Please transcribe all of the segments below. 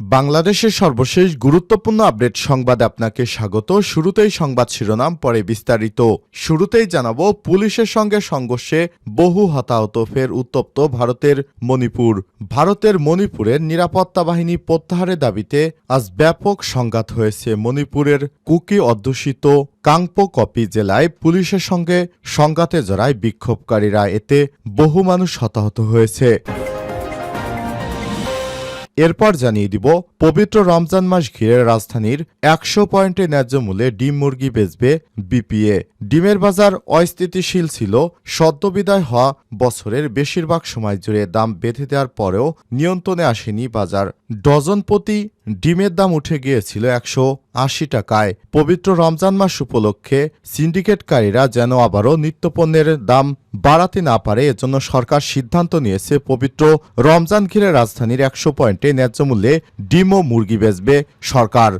বাংলাদেশের সর্বশেষ গুরুত্বপূর্ণ আপডেট সংবাদে আপনাকে স্বাগত। শুরুতেই সংবাদ শিরোনাম, পরে বিস্তারিত। শুরুতেই জানাব, পুলিশের সঙ্গে সংঘর্ষে বহু হতাহত, ফের উত্তপ্ত ভারতের মণিপুর। ভারতের মণিপুরের নিরাপত্তা বাহিনী প্রত্যাহারের দাবিতে আজ ব্যাপক সংঘাত হয়েছে মণিপুরের কুকি অধ্যুষিত কাংপো কপি জেলায়। পুলিশের সঙ্গে সংঘাতে জড়ায় বিক্ষোভকারীরা। এতে বহু মানুষ হতাহত হয়েছে। এরপর জানিয়ে দিব, পবিত্র রমজান মাস ঘিরে রাজধানীর একশো পয়েন্টে ন্যায্য মূল্যে ডিম মুরগি বেচবে বিপিএ। ডিমের বাজার অস্থিতিশীল ছিল সদ্যবিদায় হওয়া বছরের বেশিরভাগ সময় জুড়ে দাম বেঁধে দেওয়ার পরেও নিয়ন্ত্রণে আসেনি বাজার। ডজন প্রতি ডিমের দাম উঠে গিয়েছিল একশো আশি টাকায়। পবিত্র রমজান মাস উপলক্ষে সিন্ডিকেটকারীরা যেন আবারও নিত্যপণ্যের দাম বাড়াতে না পারে, এজন্য সরকার সিদ্ধান্ত নিয়েছে পবিত্র রমজান ঘিরে রাজধানীর একশো পয়েন্টে ন্যায্য মূল্যে ডিম ও মুরগি বেচবে সরকার।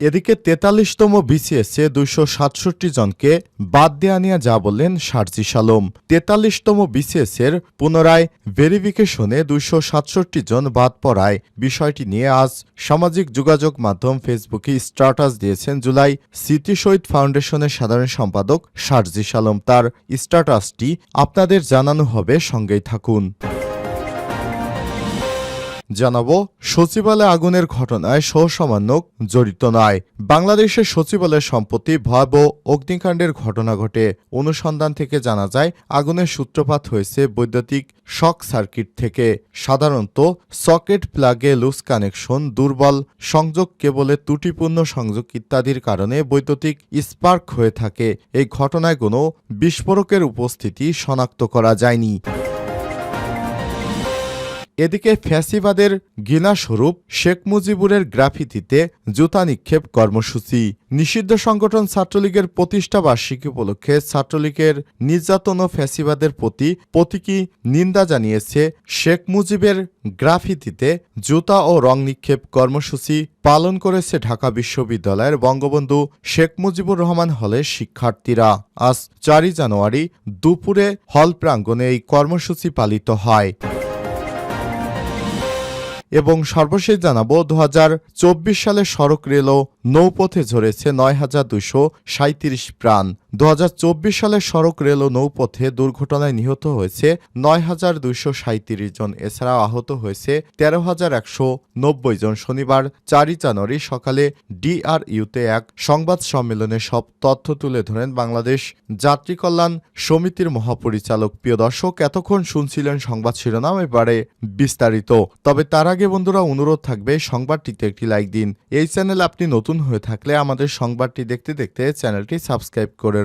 এদিকে তেতাল্লিশতম বিসিএসে দুইশো সাতষট্টি জনকে বাদ দেয়া নিয়ে যা বললেন সারজি সালম। তেতাল্লিশতম বিসিএস এর পুনরায় ভেরিফিকেশনে দুইশো সাতষট্টি জন বাদ পড়ায়। বিষয়টি নিয়ে আজ সামাজিক যোগাযোগ মাধ্যম ফেসবুকে স্ট্যাটাস দিয়েছেন জুলাই স্মৃতি শহীদ ফাউন্ডেশনের সাধারণ সম্পাদক সারজি সালম। তার স্ট্যাটাসটি আপনাদের জানানো হবে, সঙ্গেই থাকুন। জানাব, সচিবালয় আগুনের ঘটনায় সহসামান্যক জড়িত নয়। বাংলাদেশের সচিবালয় সম্পত্তি ভয়াবহ অগ্নিকাণ্ডের ঘটনা ঘটে। অনুসন্ধান থেকে জানা যায়, আগুনের সূত্রপাত হয়েছে বৈদ্যুতিক শক সার্কিট থেকে। সাধারণত সকেট প্লাগে লুজ কানেকশন, দুর্বল সংযোগ কেবলে ত্রুটিপূর্ণ সংযোগ ইত্যাদির কারণে বৈদ্যুতিক স্পার্ক হয়ে থাকে। এই ঘটনায় কোনো বিস্ফোরকের উপস্থিতি শনাক্ত করা যায়নি। এদিকে ফ্যাসিবাদের ঘৃণাস্বরূপ শেখ মুজিবুরের গ্রাফিতিতে জুতা নিক্ষেপ কর্মসূচি। নিষিদ্ধ সংগঠন ছাত্রলীগের প্রতিষ্ঠা বার্ষিকী উপলক্ষে ছাত্রলীগের নির্যাতন ও ফ্যাসিবাদের প্রতি প্রতীকী নিন্দা জানিয়েছে শেখ মুজিবের গ্রাফিতিতে জুতা ও রং নিক্ষেপ কর্মসূচি পালন করেছে ঢাকা বিশ্ববিদ্যালয়ের বঙ্গবন্ধু শেখ মুজিবুর রহমান হলের শিক্ষার্থীরা। আজ চারই জানুয়ারি দুপুরে হল প্রাঙ্গণে এই কর্মসূচি পালিত হয়। এবং সর্বশেষ জানাব দু হাজার চব্বিশ সালে সড়ক রেল নৌপথে ঝরেছে নয় হাজার দুশো সাঁত্রিশ প্রাণ। দু হাজার চব্বিশ সালে সড়ক রেল ও নৌপথে দুর্ঘটনায় নিহত হয়েছে নয় হাজার দুইশো সাঁত্রিশ জন। এছাড়াও আহত হয়েছে তেরো হাজার একশো নব্বই জন। শনিবার চারই জানুয়ারি সকালে ডিআরইউতে এক সংবাদ সম্মেলনে সব তথ্য তুলে ধরেন বাংলাদেশ যাত্রী কল্যাণ সমিতির মহাপরিচালক। প্রিয় দর্শক, এতক্ষণ শুনছিলেন সংবাদ শিরোনাম, এবারে বিস্তারিত। তবে তার আগে বন্ধুরা, অনুরোধ থাকবে সংবাদটিতে একটি লাইক দিন। এই চ্যানেল আপনি নতুন হয়ে থাকলে আমাদের সংবাদটি দেখতে দেখতে চ্যানেলটি সাবস্ক্রাইব করে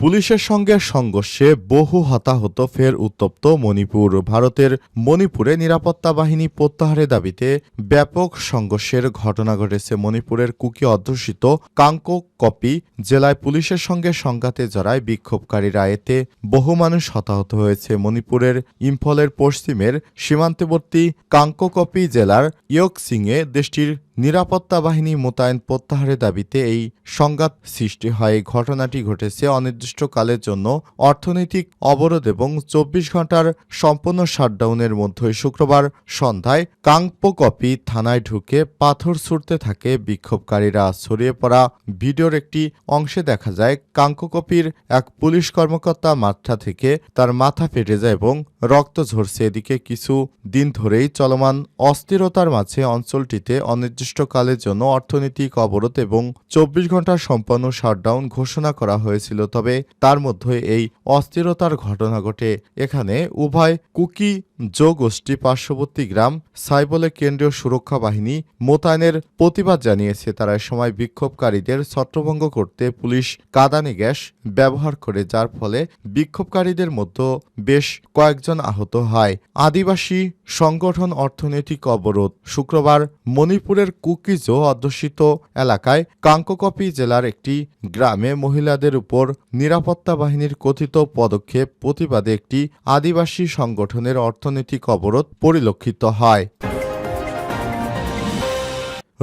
পুলিশের সঙ্গে সংঘর্ষে বহু হতাহত ফের উত্তপ্ত মণিপুর। ভারতের মণিপুরে নিরাপত্তা বাহিনী প্রত্যাহারের দাবিতে ব্যাপক সংঘর্ষের ঘটনা ঘটেছে মণিপুরের কুকি অধ্যুষিত কাংকো কপি জেলায় পুলিশের সঙ্গে সংঘাতে জড়ায় বিক্ষোভকারীরা এতে বহু মানুষ হতাহত হয়েছে। মণিপুরের ইম্ফলের পশ্চিমের সীমান্তবর্তী কাংকোকপি জেলার ইয়কসিংয়ে দেশটির নিরাপত্তা বাহিনী মোতায়েন প্রত্যাহারের দাবিতে এই সংঘাত সৃষ্টি হয়। ঘটনাটি ঘটেছে অনির্দিষ্টকালের জন্য অর্থনৈতিক অবরোধ এবং চব্বিশ ঘণ্টার সম্পূর্ণ শাটডাউনের মধ্যে শুক্রবার সন্ধ্যায় কাংপোকপি থানায় ঢুকে পাথর ছুটতে থাকে বিক্ষোভকারীরা। ছড়িয়ে পড়া ভিডিওর একটি অংশে দেখা যায় কাংকোকপির এক পুলিশ কর্মকর্তা মাথা থেকে তার মাথা ফেটে যায় এবং রক্ত ঝরছে। এদিকে কিছু দিন ধরেই চলমান অস্থিরতার মাঝে অঞ্চলটিতে অনির্দিষ্টকালের জন্য অর্থনৈতিক অবরোধ এবং চব্বিশ ঘণ্টা সম্পন্ন শাটডাউন ঘোষণা করা হয়েছিল। তবে তার মধ্যে এই অস্থিরতার ঘটনা ঘটে। এখানে উভয় কুকি জো গোষ্ঠী পার্শ্ববর্তী গ্রাম সাইবলে কেন্দ্রীয় সুরক্ষা বাহিনী মোতায়েনের প্রতিবাদ জানিয়েছে। তারা সময় বিক্ষোভকারীদের ছত্রভঙ্গ করতে পুলিশ কাদানে গ্যাস ব্যবহার করে, যার ফলে বিক্ষোভকারীদের মধ্যে বেশ কয়েকজন আহত হয়। আদিবাসী সংগঠন অর্থনৈতিক অবরোধ শুক্রবার মণিপুরের কুকিজো অধ্যুষিত এলাকায় কাঙ্ককপি জেলার একটি গ্রামে মহিলাদের উপর নিরাপত্তা বাহিনীর কথিত পদক্ষেপ প্রতিবাদে একটি আদিবাসী সংগঠনের অর্থনৈতিক অবরোধ পরিলক্ষিত হয়।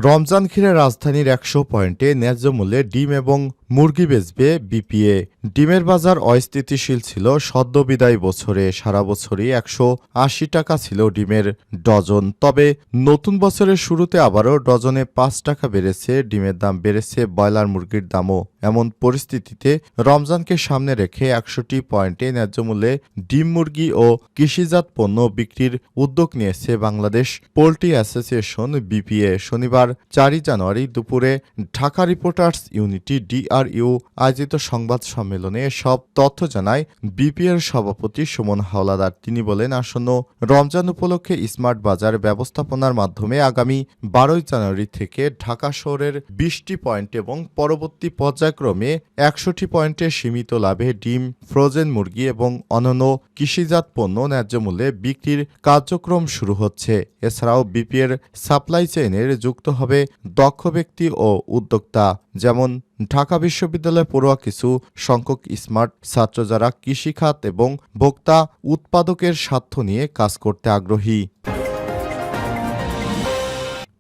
রমজান ঘিরে রাজধানীর একশো পয়েন্টে ন্যায্য মূল্যে ডিম এবং মুরগি বেচবে বিপিএ। ডিমের বাজার অস্থিতিশীল ছিল। সদ্য বিদায় বছরে সারা বছরই একশো আশি টাকা ছিল ডিমের ডজন। তবে নতুন বছরের শুরুতে আবারও ডজনে পাঁচ টাকা বেড়েছে, ডিমের দাম বেড়েছে, ব্রয়লার মুরগির দামও এমন পরিস্থিতিতে রমজানকে সামনে রেখে একশোটি পয়েন্টে ন্যায্য মূল্যে ডিম মুরগি ও কৃষিজাত পণ্য বিক্রির উদ্যোগ নিয়েছে বাংলাদেশ পোল্ট্রি অ্যাসোসিয়েশন বিপিএ। শনিবার চারই জানুয়ারি দুপুরে ঢাকা রিপোর্টার্স ইউনিটি ডিআরইউ আয়োজিত সংবাদ সম্মেলনে সব তথ্য জানায় বিপিএর সভাপতি সুমন হাওলাদার। তিনি বলেন, আসন্ন রমজান উপলক্ষে স্মার্ট বাজার ব্যবস্থাপনার মাধ্যমে আগামী বারোই জানুয়ারি থেকে ঢাকা শহরের বিশটি পয়েন্ট এবং পরবর্তী পর্যায়ক্রমে একশোটি পয়েন্টে সীমিত লাভে ডিম, ফ্রোজেন মুরগি এবং অন্যান্য কৃষিজাত পণ্য ন্যায্য মূল্যে বিক্রির কার্যক্রম শুরু হচ্ছে। এছাড়াও বিপিএর সাপ্লাই চেইনের যুক্ত হবে দক্ষ ব্যক্তি ও উদ্যোক্তা, যেমন ঢাকা বিশ্ববিদ্যালয়ে পড়ুয়া কিছু সংখ্যক স্মার্ট ছাত্র যারা কৃষিখাত এবং ভোক্তা উৎপাদকের স্বার্থ নিয়ে কাজ করতে আগ্রহী।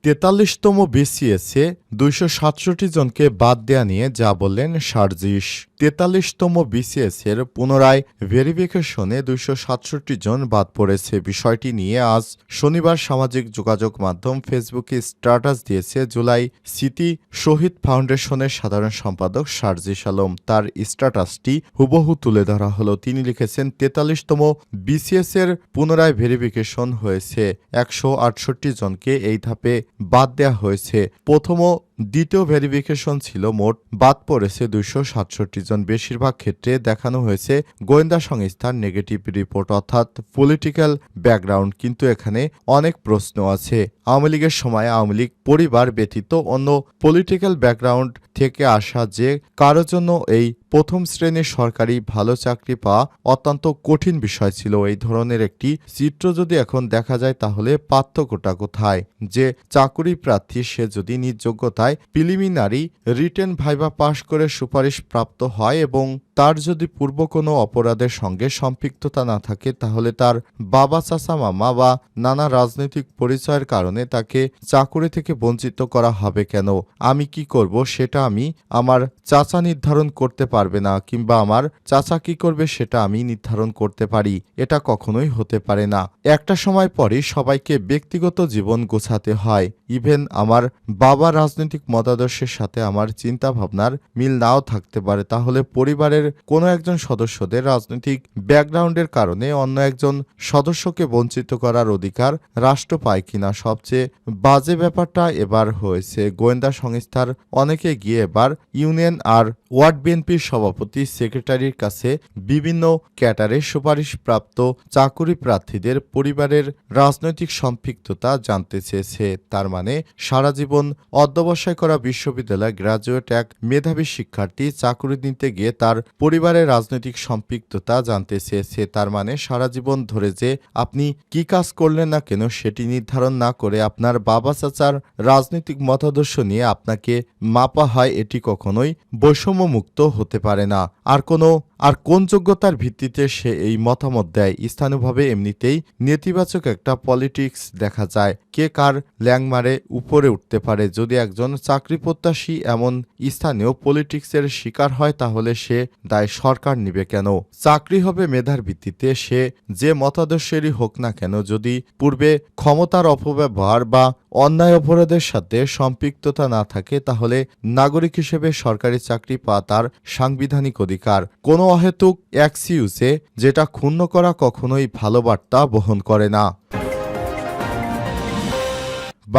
তেতাল্লিশতম বিসিএসে দুইশো সাতষট্টি জনকে বাদ দেয়া নিয়ে যা বললেন সার্জিস। তেতাল্লিশতম বিসিএস এর পুনরায় ভেরিফিকেশনে দুইশো সাতষট্টি জন বাদ পড়েছে। বিষয়টি নিয়ে আজ শনিবার সামাজিক যোগাযোগ মাধ্যম ফেসবুকে স্ট্যাটাস দিয়েছে জুলাই সিটি শহীদ ফাউন্ডেশনের সাধারণ সম্পাদক সার্জিস আলম। তার স্ট্যাটাসটি হুবহু তুলে ধরা হলো। তিনি লিখেছেন, তেতাল্লিশতম বিসিএস এর পুনরায় ভেরিফিকেশন হয়েছে। একশো আটষট্টি জনকে এই ধাপে বাদ দেওয়া হয়েছে। প্রথম দ্বিতীয় ভেরিফিকেশন ছিল মোট বাদ পড়েছে দুইশো সাতষট্টি জন। বেশিরভাগ ক্ষেত্রে দেখানো হয়েছে গোয়েন্দা সংস্থার নেগেটিভ রিপোর্ট অর্থাৎ পলিটিক্যাল ব্যাকগ্রাউন্ড কিন্তু এখানে অনেক প্রশ্ন আছে। আওয়ামী লীগের সময় আওয়ামী লীগ পরিবার ব্যতীত অন্য পলিটিক্যাল ব্যাকগ্রাউন্ড থেকে আসা যে কারোর জন্য এই প্রথম শ্রেণির সরকারি ভালো চাকরি পাওয়া অত্যন্ত কঠিন বিষয় ছিল। এই ধরনের একটি চিত্র যদি এখন দেখা যায়, তাহলে পার্থক্যটা কোথায়? যে চাকুরি প্রার্থী, সে যদি নিজ যোগ্যতায় প্রিলিমিনারি রিটেন ভাইবা পাশ করে সুপারিশ প্রাপ্ত হয় এবং তার যদি পূর্ব কোনো অপরাধের সঙ্গে সম্পৃক্ততা না থাকে, তাহলে তার বাবা, চাচা, মামা বা নানা রাজনৈতিক পরিচয়ের কারণে তাকে চাকুরি থেকে বঞ্চিত করা হবে কেন? আমি কি করব? সেটা আমি আমার চাচা নির্ধারণ করতে পারবে না কিংবা আমার চাচা কি করবে সেটা আমি নির্ধারণ করতে পারি। এটা কখনোই হতে পারে না। একটা সময় পরে সবাইকে ব্যক্তিগত জীবন গোছাতে হয়। ইভেন আমার বাবা রাজনৈতিক মতাদর্শের সাথে আমার চিন্তা ভাবনার মিল নাও থাকতে পারে। তাহলে পরিবারের কোনো একজন সদস্যদের রাজনৈতিক ব্যাকগ্রাউন্ডের কারণে অন্য একজন সদস্যকে বঞ্চিত করার অধিকার রাষ্ট্র পায় কিনা সবচেয়ে বাজে ব্যাপারটা এবার হয়েছে। গোয়েন্দা সংস্থার অনেকে গিয়ে এবার ইউনিয়ন আর ওয়ার্ড বিএনপির সভাপতি সেক্রেটারির কাছে বিভিন্ন ক্যাটারে সুপারিশপ্রাপ্ত চাকুরি প্রার্থীদের পরিবারের রাজনৈতিক সম্পৃক্ততা জানতে চেয়েছে। তার মানে সারা জীবন অধ্যবসায় করা বিশ্ববিদ্যালয় গ্রাজুয়েট এক মেধাবী শিক্ষার্থী চাকুরি নিতে গিয়ে তার পরিবারের রাজনৈতিক সম্পৃক্ততা জানতে চেয়েছে। তার মানে সারা জীবন ধরে যে আপনি কি কাজ করলেন না কেন, সেটি নির্ধারণ না করে আপনার বাবা চাচার রাজনৈতিক মতাদর্শ নিয়ে আপনাকে মাপা হয়, এটি কখনোই বৈষম্যমুক্ত হতে পারে না। আর কোনো আর কোন যোগ্যতার ভিত্তিতে সে এই মতামত দেয়, স্থানীয়ভাবে এমনিতেই নেতিবাচক একটা পলিটিক্স দেখা যায়। কে কার ল্যাংমারে উপরে উঠতে পারে, যদি একজন চাকরি প্রত্যাশী এমন স্থানীয় পলিটিক্সের শিকার হয়, তাহলে সে দায় সরকার নিবে কেন? চাকরি হবে মেধার ভিত্তিতে, সে যে মতাদর্শেরই হোক না কেন, যদি পূর্বে ক্ষমতার অপব্যবহার বা অন্যায় অপরাধের সাথে সম্পৃক্ততা না থাকে, তাহলে নাগরিক হিসেবে সরকারি চাকরি পাওয়া তার সাংবিধানিক অধিকার। কোনো অহেতুক অ্যাক্সিউসে যেটা ক্ষুণ্ণ করা কখনোই ভালো বার্তা বহন করে না।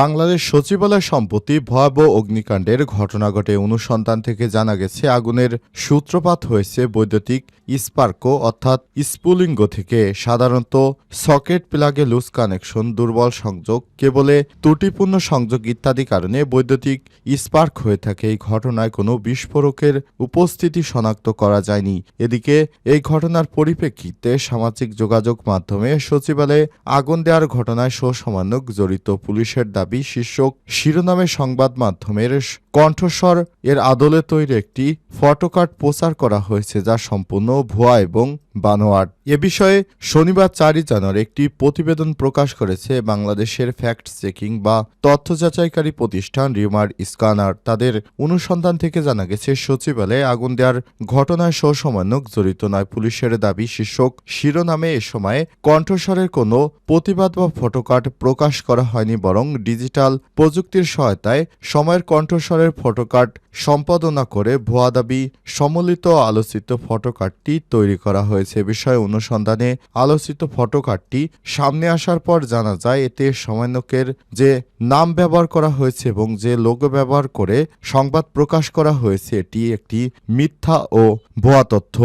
বাংলাদেশ সচিবালয় সম্প্রতি ভয়াবহ অগ্নিকাণ্ডের ঘটনা ঘটে। অনুসন্ধান থেকে জানা গেছে, আগুনের সূত্রপাত হয়েছে বৈদ্যুতিক স্পার্কো, অর্থাৎ স্পুলিঙ্গ থেকে। সাধারণত সকেট প্লাগে লুজ কানেকশন, দুর্বল সংযোগ, কেবলে ত্রুটিপূর্ণ সংযোগ ইত্যাদি কারণে বৈদ্যুতিক স্পার্ক হয়ে থাকে। এই ঘটনায় কোনো বিস্ফোরকের উপস্থিতি শনাক্ত করা যায়নি। এদিকে, এই ঘটনার পরিপ্রেক্ষিতে সামাজিক যোগাযোগ মাধ্যমে সচিবালয়ে আগুন দেওয়ার ঘটনায় সসামান্যক জড়িত পুলিশের দাবি শীর্ষক শিরোনামে সংবাদ মাধ্যমের কণ্ঠস্বর এর আদলে তৈরি একটি ফটোকার্ড প্রচার করা হয়েছে যা সম্পূর্ণ ভুয়া এবং বানোয়াট। এ বিষয়ে শনিবার চারই জানুয়ারি একটি প্রতিবেদন প্রকাশ করেছে বাংলাদেশের ফ্যাক্ট চেকিং বা তথ্য যাচাইকারী প্রতিষ্ঠান রিমার স্কানার তাদের অনুসন্ধান থেকে জানা গেছে, সচিবালয়ে আগুন দেওয়ার ঘটনায় সসামান্যক জড়িত নয়। পুলিশের দাবি, শীর্ষক শিরোনামে এ সময়ে কণ্ঠস্বরের কোনো প্রতিবাদ বা ফটোকার্ড প্রকাশ করা হয়নি, বরং ডিজিটাল প্রযুক্তির সহায়তায় সময়ের কণ্ঠস্বরের ফটোকার্ড সম্পাদনা করে ভুয়া দাবি সম্মিলিত ও আলোচিত ফটোকার্ডটি তৈরি করা হয়েছে। বিষয়ে অনুসন্ধানে আলোচিত ফটোকার্ডটি সামনে আসার পর জানা যায়, এতে সমন্বয়কের যে নাম ব্যবহার করা হয়েছে এবং যে লোগো ব্যবহার করে সংবাদ প্রকাশ করা হয়েছে, এটি একটি মিথ্যা ও ভুয়া তথ্য।